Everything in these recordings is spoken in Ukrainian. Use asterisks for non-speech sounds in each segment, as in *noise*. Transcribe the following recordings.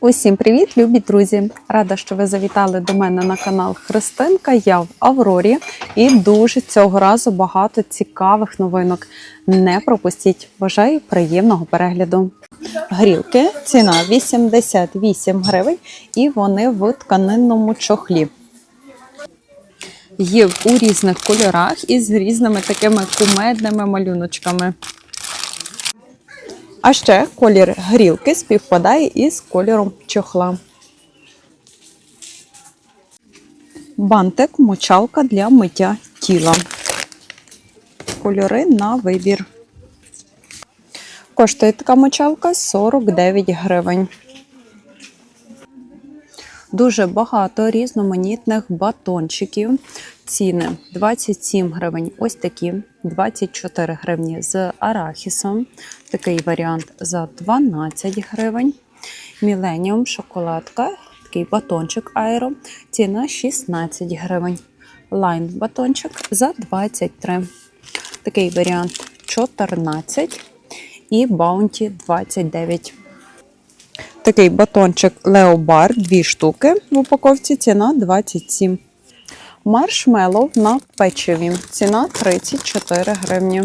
Усім привіт, любі друзі! Рада, що ви завітали до мене на канал Христинка. Я в Аврорі і дуже цього разу багато цікавих новинок. Не пропустіть! Бажаю приємного перегляду. Грілки ціна 88 гривень, і вони в тканинному чохлі. Є у різних кольорах і з різними такими кумедними малюночками. А ще колір грілки співпадає із кольором чохла. Бантик мочалка для миття тіла. Кольори на вибір. Коштує така мочалка 49 гривень. Дуже багато різноманітних батончиків. Ціни 27 гривень. Ось такі, 24 гривні з арахісом. Такий варіант за 12 гривень. Міленіум шоколадка, такий батончик аеро. Ціна 16 гривень. Лайн батончик за 23. Такий варіант 14 і баунті 29. Такий батончик Леобар, дві штуки в упаковці, ціна 27. Маршмеллоу на печиві. Ціна 34 гривні.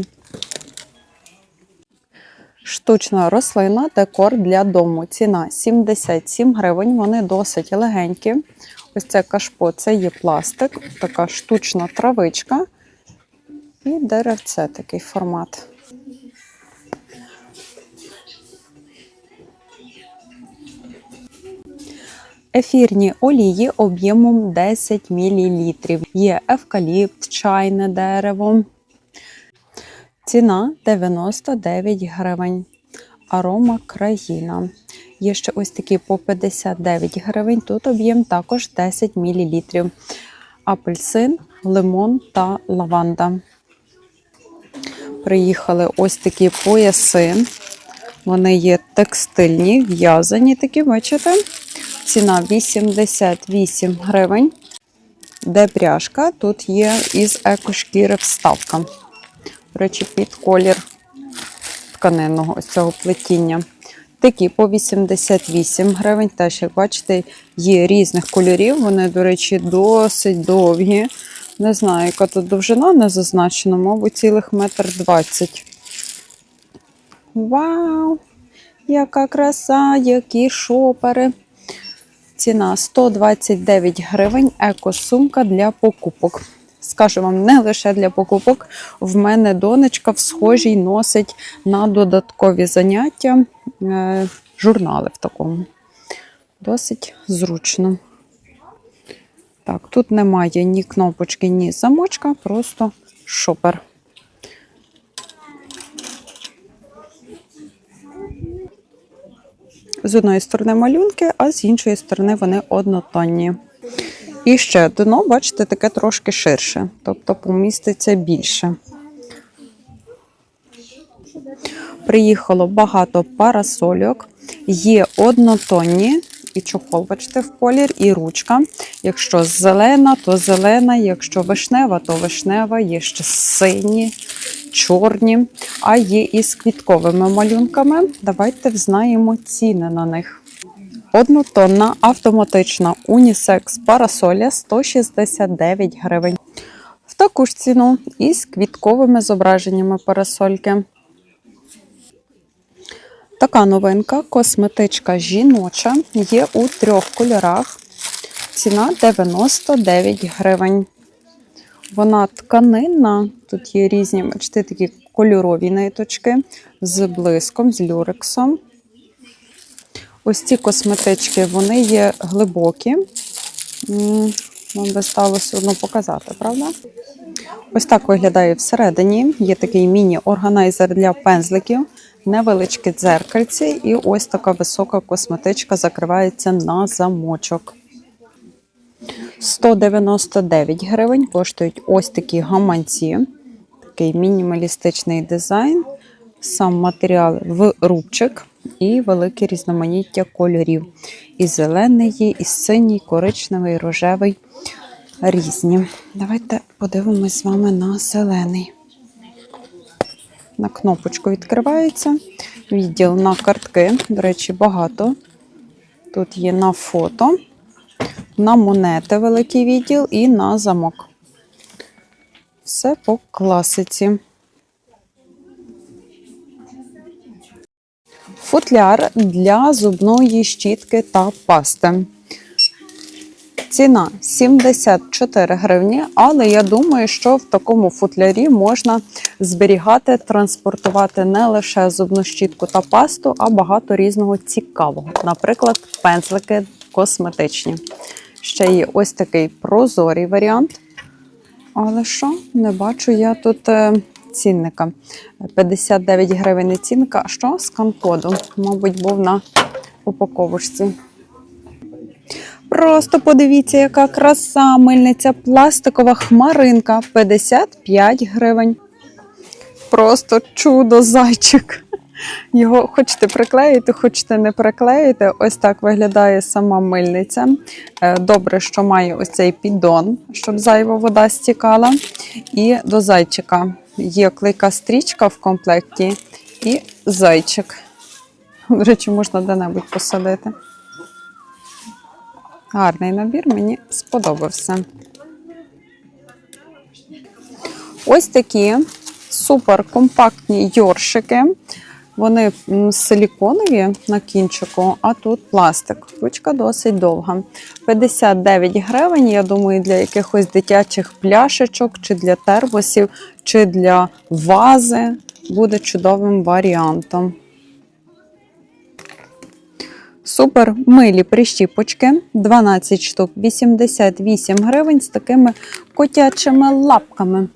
Штучна рослина, декор для дому. Ціна 77 гривень. Вони досить легенькі. Ось це кашпо, це є пластик, така штучна травичка. І деревце такий формат. Ефірні олії об'ємом 10 мл. Є евкаліпт, чайне дерево. Ціна 99 гривень. Арома країна. Є ще ось такі по 59 гривень. Тут об'єм також 10 мл. Апельсин, лимон та лаванда. Приїхали ось такі пояси. Вони є текстильні, в'язані такі, бачите? Ціна 88 гривень. Де пряжка? Тут є із екошкіри вставка. До речі, під колір тканинного ось цього плетіння. Такі по 88 гривень. Теж, як бачите, є різних кольорів. Вони, до речі, досить довгі. Не знаю, яка тут довжина не зазначена, мабуть, цілих метр двадцять. Вау! Яка краса, які шопери! Ціна 129 гривень, екосумка для покупок. Скажу вам, не лише для покупок. В мене донечка в схожій носить на додаткові заняття е, журнали в такому. Досить зручно. Так, тут немає ні кнопочки, ні замочка, просто шопер. З одної сторони малюнки, а з іншої сторони вони однотонні. І ще дно, бачите, таке трошки ширше, тобто поміститься більше. Приїхало багато парасольок, є однотонні, і чохол, бачите, в колір, і ручка. Якщо зелена, то зелена, якщо вишнева, то вишнева, є ще сині, чорні, а є і з квітковими малюнками. Давайте взнаємо ціни на них. Однотонна автоматична унісекс парасоля 169 гривень. В таку ж ціну із квітковими зображеннями парасольки. Така новинка косметичка жіноча є у трьох кольорах. Ціна 99 гривень. Вона тканинна, тут є різні, бачите, такі кольорові ниточки з блиском, з люрексом. Ось ці косметички, вони є глибокі. Вам би сталося одно показати, правда? Ось так виглядає всередині. Є такий міні-органайзер для пензликів, невеличке дзеркальце, і ось така висока косметичка закривається на замочок. 199 гривень коштують ось такі гаманці. Такий мінімалістичний дизайн. Сам матеріал в рубчик і велике різноманіття кольорів. І зелений і синій, коричневий, рожевий. Різні. Давайте подивимось з вами на зелений. На кнопочку відкривається. Відділ на картки. До речі, багато Тут є на фото, на монети великий відділ і на замок. Все по класиці. Футляр для зубної щітки та пасти. Ціна 74 гривні, але я думаю, що в такому футлярі можна зберігати, транспортувати не лише зубну щітку та пасту, а багато різного цікавого. Наприклад, пензлики косметичні. Ще є ось такий прозорий варіант. Але що, не бачу я тут е, цінника. 59 гривень цінка. Що? Скан-коду. Мабуть, був на упаковочці. Просто подивіться, яка краса мильниця пластикова хмаринка 55 гривень. Просто чудо зайчик. Його хочете приклеїти, хочете не приклеїти. Ось так виглядає сама мильниця. Е, Добре, що має ось цей піддон, щоб зайва вода стікала. І до зайчика є клейка стрічка в комплекті і зайчик. До речі, можна де-небудь посадити. Гарний набір, мені сподобався. Ось такі супер компактні йоршики. Вони силіконові на кінчику, а тут пластик. Ручка досить довга. 59 гривень, я думаю, для якихось дитячих пляшечок, чи для термосів, чи для вази буде чудовим варіантом. Супер милі прищіпочки, 12 штук, 88 гривень з такими котячими лапками.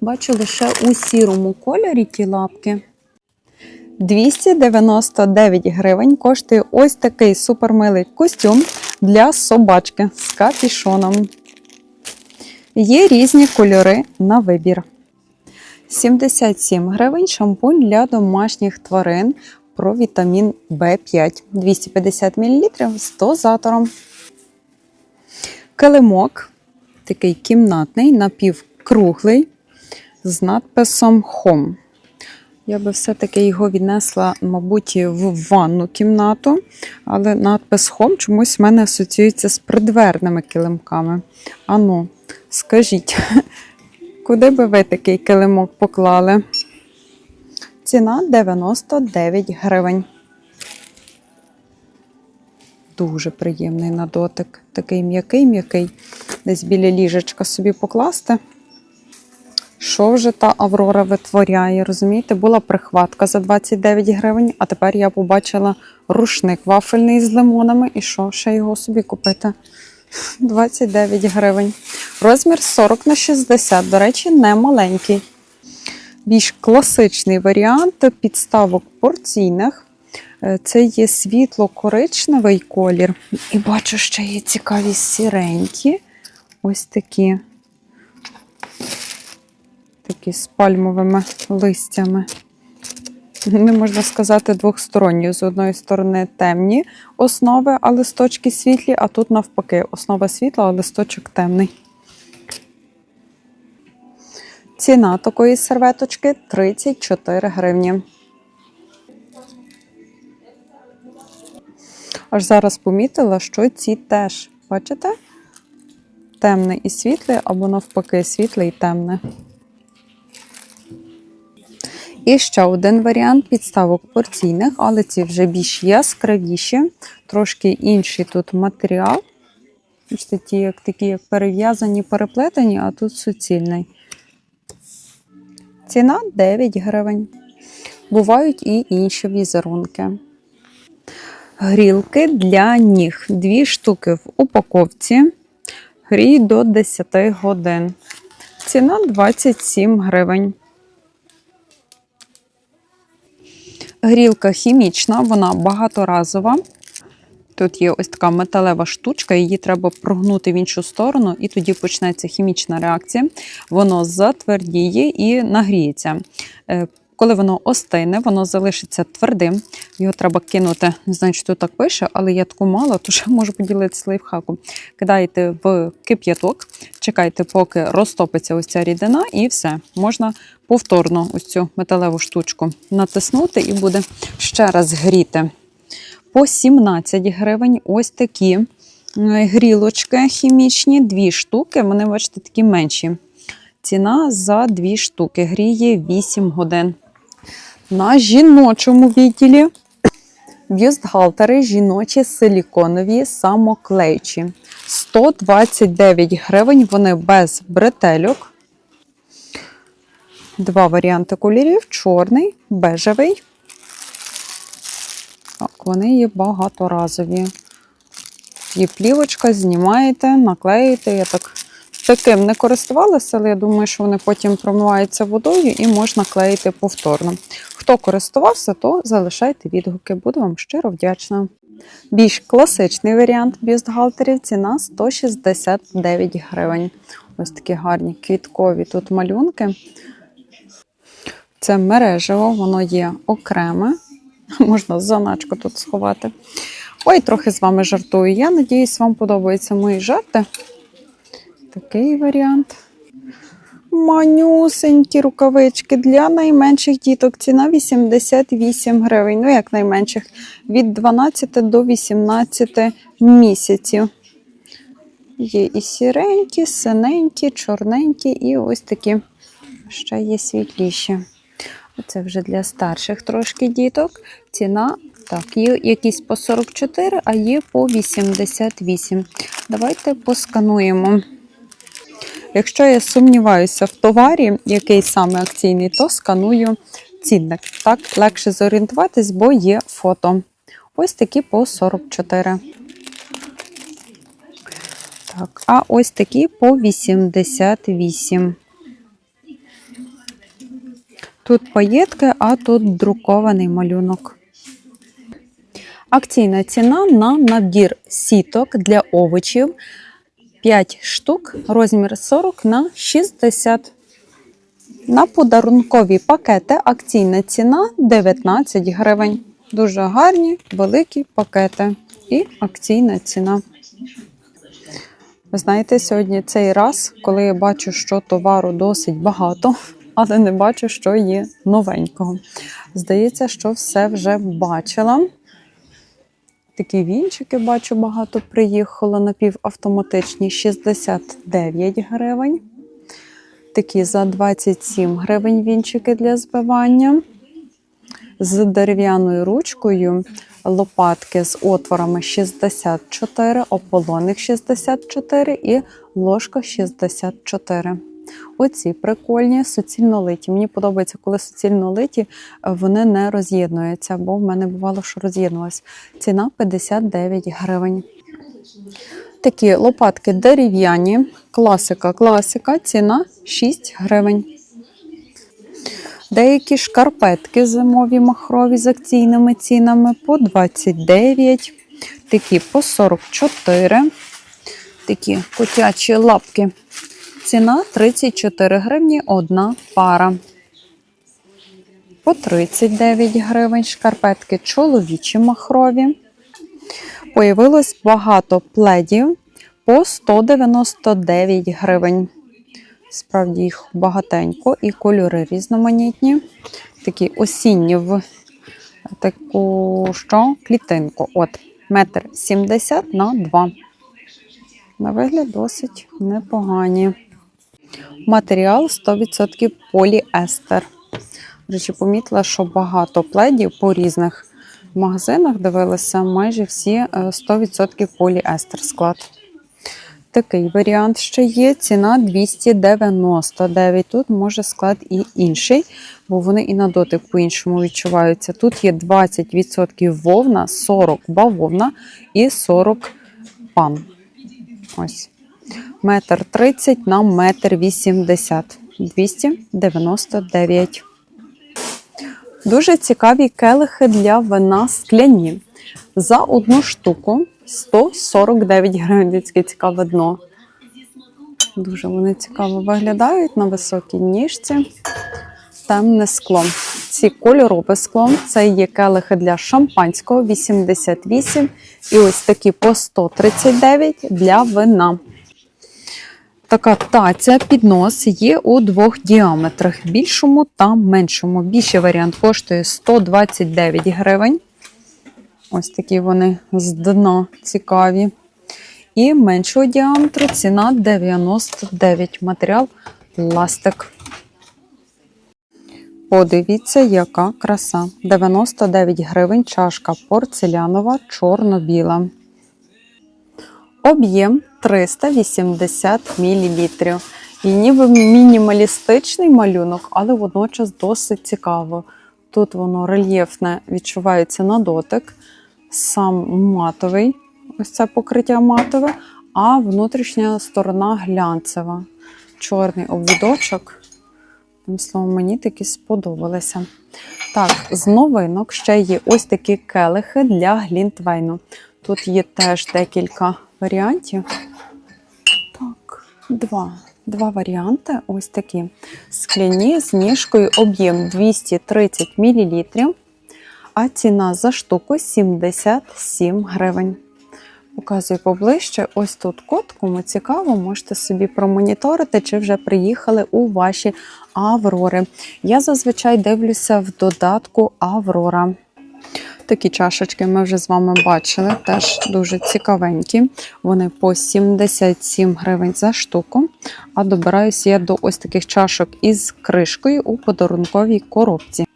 Бачу лише у сірому кольорі ті лапки. 299 гривень коштує ось такий супермилий костюм для собачки з капішоном. Є різні кольори на вибір. 77 гривень шампунь для домашніх тварин про вітамін В5. 250 мл з дозатором. Килимок такий кімнатний, напівкруглий з надписом Home. Я би все-таки його віднесла, мабуть, в ванну кімнату, але надпис Home чомусь в мене асоціюється з придверними килимками. Ану, скажіть, *laughs* куди би ви такий килимок поклали? Ціна 99 гривень. Дуже приємний на дотик. Такий м'який-м'який. Десь біля ліжечка собі покласти. Що вже та Аврора витворяє? Розумієте, була прихватка за 29 гривень, а тепер я побачила рушник вафельний з лимонами. І що, ще його собі купити? 29 гривень. Розмір 40 на 60, до речі, не маленький. Більш класичний варіант підставок порційних. Е, Це є світло-коричневий колір. І бачу, ще є цікаві сіренькі. Ось такі. Такі з пальмовими листями. Не можна сказати двохсторонні. З одної сторони темні основи, а листочки світлі, а тут навпаки, основа світла, а листочок темний. Ціна такої серветочки 34 гривні. Аж зараз помітила, що ці теж, бачите? Темне і світле, або навпаки, світле і темне. І ще один варіант підставок порційних, але ці вже більш яскравіші, трошки інший тут матеріал. Бачите, ті, як такі, як перев'язані, переплетені, а тут суцільний. Ціна 9 гривень. Бувають і інші візерунки. Грілки для ніг. Дві штуки в упаковці. Гріють до 10 годин. Ціна 27 гривень. Грілка хімічна, вона багаторазова. Тут є ось така металева штучка, її треба прогнути в іншу сторону, і тоді почнеться хімічна реакція. Воно затвердіє і нагріється. Е, Коли воно остине, воно залишиться твердим. Його треба кинути. Не знаю, чи тут так пише, але я таку мало, то ще можу поділитися лайфхаком. Кидаєте в кип'яток, чекайте, поки розтопиться ось ця рідина, і все. Можна повторно ось цю металеву штучку натиснути і буде ще раз гріти. По 17 гривень. Ось такі е, грілочки хімічні, дві штуки. Вони, бачите, такі менші. Ціна за дві штуки. Гріє 8 годин. На жіночому відділі бюстгальтери жіночі силіконові самоклеючі. 129 гривень. Вони без бретельок. Два варіанти кольорів: чорний, бежевий. Вони є багаторазові. Є плівочка, знімаєте, наклеїте. Я так таким не користувалася, але я думаю, що вони потім промиваються водою і можна клеїти повторно. Хто користувався, то залишайте відгуки. Буду вам щиро вдячна. Більш класичний варіант бюстгальтерів ціна 169 гривень. Ось такі гарні квіткові тут малюнки. Це мережево, воно є окреме. *laughs* Можна заначку тут сховати. Ой, трохи з вами жартую. Я надіюсь, вам подобаються мої жарти. Такий варіант. Манюсенькі рукавички для найменших діток. Ціна 88 гривень. Ну, як найменших, від 12 до 18 місяців. Є і сіренькі, синенькі, чорненькі, і ось такі ще є світліші. Це вже для старших трошки діток. Ціна так, є якісь по 44, а є по 88. Давайте поскануємо. Якщо я сумніваюся в товарі, який саме акційний, то сканую цінник. Так легше зорієнтуватись, бо є фото. Ось такі по 44. Так, а ось такі по 88. Тут паєтки, а тут друкований малюнок. Акційна ціна на набір сіток для овочів 5 штук, розмір 40 на 60. На подарункові пакети акційна ціна 19 гривень. Дуже гарні, великі пакети і акційна ціна. Ви знаєте, сьогодні цей раз, коли я бачу, що товару досить багато, але не бачу, що є новенького. Здається, що все вже бачила. Такі вінчики бачу, багато приїхало напівавтоматичні 69 гривень. Такі за 27 гривень вінчики для збивання. З дерев'яною ручкою лопатки з отворами 64, ополоник 64 і ложка 64. Оці прикольні суцільно литі. Мені подобається, коли суцільно литі, вони не роз'єднуються, бо в мене бувало, що роз'єднувалась. Ціна 59 гривень. Такі лопатки дерев'яні, класика, класика, ціна 6 гривень. Деякі шкарпетки зимові махрові з акційними цінами по 29, такі по 44, такі котячі лапки. Ціна 34 гривні одна пара. По 39 гривень шкарпетки чоловічі махрові. Появилось багато пледів по 199 гривень. Справді їх багатенько і кольори різноманітні. Такі осінні в таку що? клітинку. От, метр 70 на 2. На вигляд досить непогані. Матеріал 100% поліестер. До речі, помітила, що багато пледів по різних магазинах дивилася майже всі е, 100% поліестер склад. Такий варіант ще є. Ціна 299. Тут може склад і інший, бо вони і на дотик по-іншому відчуваються. Тут є 20% вовна, 40 бавовна і 40 пан. Ось. Метр 30 на метр 80. 299. Дуже цікаві келихи для вина скляні. За одну штуку 149 гривень. Дивіться, цікаве дно. Дуже вони цікаво виглядають на високій ніжці. Темне скло. Ці кольорове скло. Це є келихи для шампанського 88. І ось такі по 139 для вина. Така таця піднос є у двох діаметрах: більшому та меншому. Більший варіант коштує 129 гривень. Ось такі вони з дна цікаві. І меншого діаметру ціна 99 матеріал пластик. Подивіться, яка краса. 99 гривень чашка порцелянова чорно-біла. Об'єм 380 мл. І ніби мінімалістичний малюнок, але водночас досить цікаво. Тут воно рельєфне відчувається на дотик, сам матовий, ось це покриття матове, а внутрішня сторона глянцева. Чорний обвідочок. Тим словом, мені такі сподобалися. Так, з новинок ще є ось такі келихи для глінтвейну. Тут є теж декілька варіантів. Так, два. Два варіанти. Ось такі. Скляні з ніжкою об'єм 230 мл, а ціна за штуку 77 гривень. Показую поближче. Ось тут код, кому цікаво, можете собі промоніторити, чи вже приїхали у ваші Аврори. Я зазвичай дивлюся в додатку Аврора. Такі чашечки ми вже з вами бачили, теж дуже цікавенькі. Вони по 77 гривень за штуку. А добираюся я до ось таких чашок із кришкою у подарунковій коробці.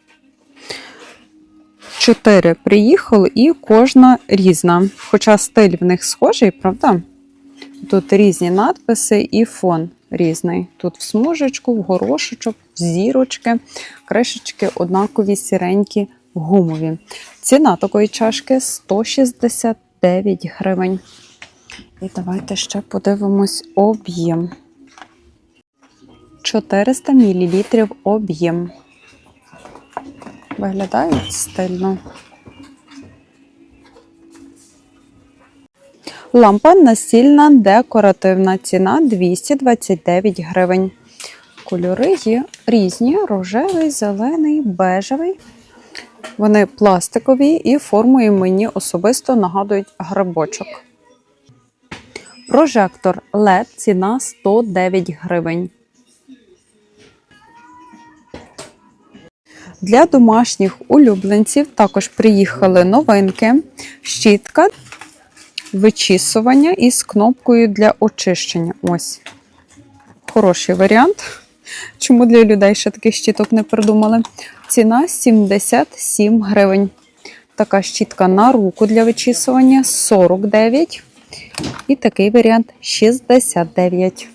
Чотири приїхали і кожна різна. Хоча стиль в них схожий, правда? Тут різні надписи і фон різний. Тут в смужечку, в горошечок, в зірочки, кришечки однакові сіренькі гумові. Ціна такої чашки 169 гривень. І давайте ще подивимось об'єм. 400 мл об'єм. Виглядають стильно. Лампа настільна декоративна. Ціна 229 гривень. Кольори є різні: рожевий, зелений, бежевий. Вони пластикові і формою мені особисто нагадують грибочок. Прожектор LED ціна 109 гривень. Для домашніх улюбленців також приїхали новинки, щітка, вичісування із кнопкою для очищення. Ось хороший варіант. Чому для людей ще таких щіток не придумали? Ціна 77 гривень. Така щітка на руку для вичісування 49. І такий варіант 69.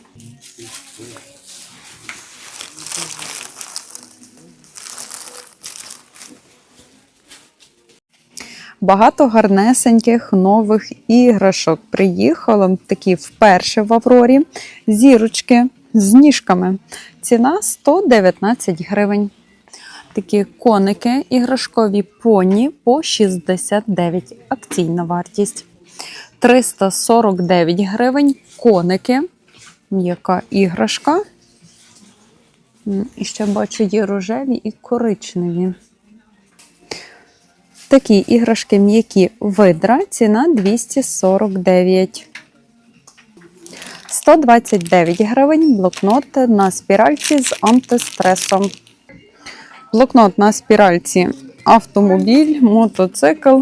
Багато гарнесеньких нових іграшок приїхало. Такі вперше в Аврорі. Зірочки з ніжками. Ціна 119 гривень. Такі коники іграшкові поні по 69 акційна вартість. 349 гривень коники. М'яка іграшка. І ще бачу, є рожеві і коричневі. Такі іграшки м'які видра. Ціна 249. 129 гривень блокнот на спіральці з антистресом. Блокнот на спіральці автомобіль, мотоцикл.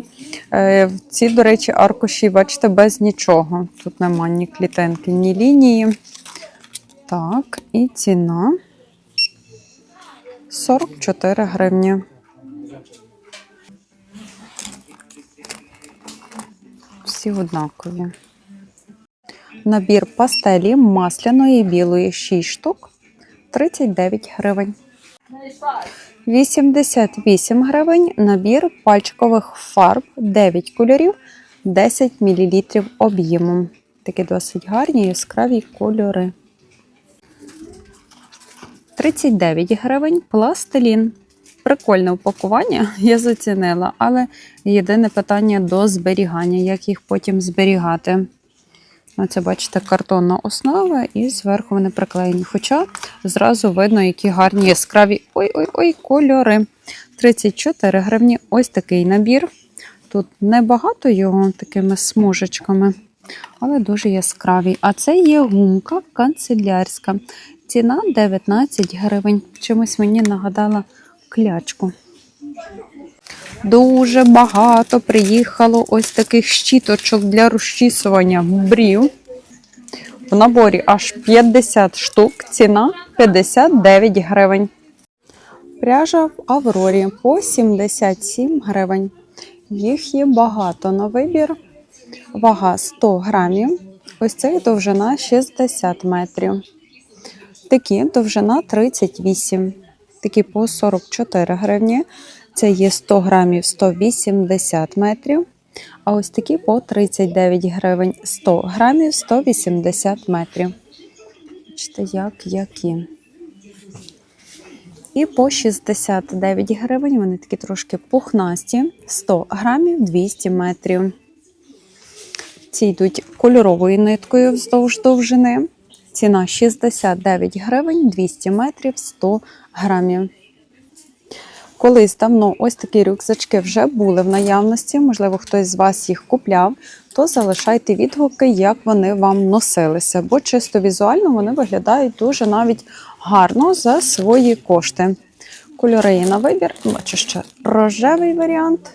Е, Ці, до речі, аркуші, бачите, без нічого. Тут нема ні клітинки, ні лінії. Так, і ціна 44 гривні. Всі однакові. Набір пастелі масляної білої 6 штук 39 гривень. 88 гривень набір пальчикових фарб 9 кольорів 10 мл об'ємом. Такі досить гарні яскраві кольори. 39 гривень пластилін. Прикольне упакування, *laughs* я зацінила, але єдине питання до зберігання, як їх потім зберігати. Оце, бачите, картонна основа, і зверху вони приклеєні. Хоча зразу видно, які гарні яскраві ой-ой-ой кольори. 34 гривні ось такий набір. Тут небагато його такими смужечками, але дуже яскравий. А це є гумка канцелярська. Ціна 19 гривень. Чимось мені нагадала клячку. Дуже багато приїхало ось таких щіточок для розчісування брів. В наборі аж 50 штук, ціна 59 гривень. Пряжа в Аврорі по 77 гривень. Їх є багато на вибір. Вага 100 грамів. Ось цей довжина 60 метрів. Такі довжина 38. Такі по 44 гривні. Це є 100 грамів 180 метрів. А ось такі по 39 гривень 100 грамів 180 метрів. Бачите, як які. І по 69 гривень вони такі трошки пухнасті, 100 грамів 200 метрів. Ці йдуть кольоровою ниткою вздовж довжини. Ціна 69 гривень 200 метрів 100 грамів. Колись давно ось такі рюкзачки вже були в наявності, можливо, хтось з вас їх купляв, то залишайте відгуки, як вони вам носилися, бо чисто візуально вони виглядають дуже навіть гарно за свої кошти. Кольори є на вибір. Бачу, що рожевий варіант.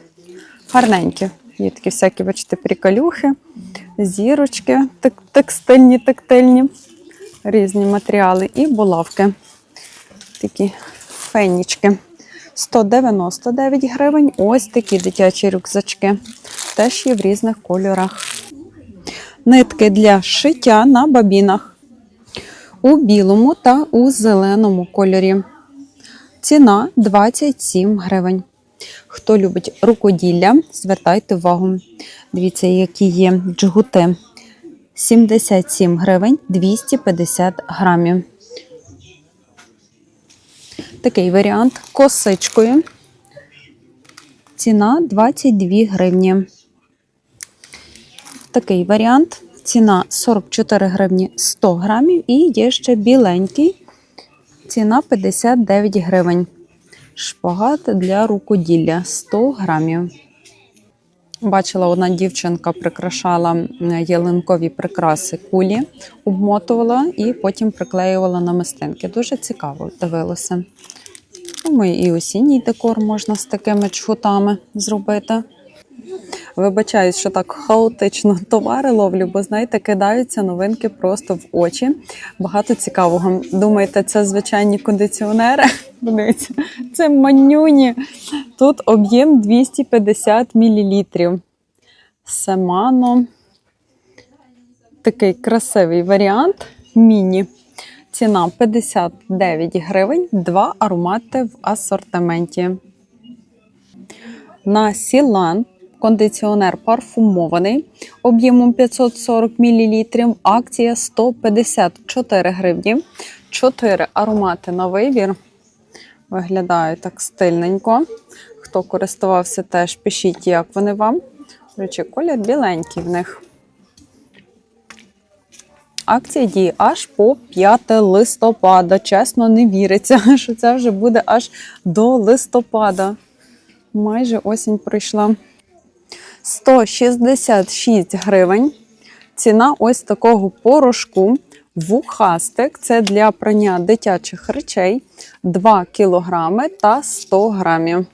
Гарненькі. Є такі всякі, бачите, приколюхи, зірочки, текстильні, тактильні, різні матеріали і булавки. Такі фенічки. 199 гривень. Ось такі дитячі рюкзачки. Теж є в різних кольорах. Нитки для шиття на бабінах у білому та у зеленому кольорі. Ціна 27 гривень. Хто любить рукоділля, звертайте увагу. Дивіться, які є джгути. 77 гривень 250 грамів. Такий варіант косичкою. Ціна 22 гривні. Такий варіант. Ціна 44 гривні 100 грамів. І є ще біленький. Ціна 59 гривень. Шпагат для рукоділля 100 грамів. Бачила, одна дівчинка прикрашала ялинкові прикраси кулі, обмотувала і потім приклеювала на мистинки. Дуже цікаво дивилося. Думаю, і осінній декор можна з такими чхутами зробити. Вибачаюсь, що так хаотично товари ловлю, бо знаєте, кидаються новинки просто в очі. Багато цікавого. Думаєте, це звичайні кондиціонери? *laughs* Подивіться, це манюні. Тут об'єм 250 мл. Семано. Такий красивий варіант. Міні. Ціна 59 гривень, два аромати в асортименті. На Сілан кондиціонер парфумований об'ємом 540 мл. Акція 154 гривні. Чотири аромати на вибір. Виглядає так стильненько. Хто користувався, теж пишіть, як вони вам. Речі, колір біленький в них. Акція діє аж по 5 листопада. Чесно, не віриться, *laughs* що це вже буде аж до листопада. Майже осінь пройшла. 166 гривень. Ціна ось такого порошку. Вухастик це для прання дитячих речей 2 кілограми та 100 грамів.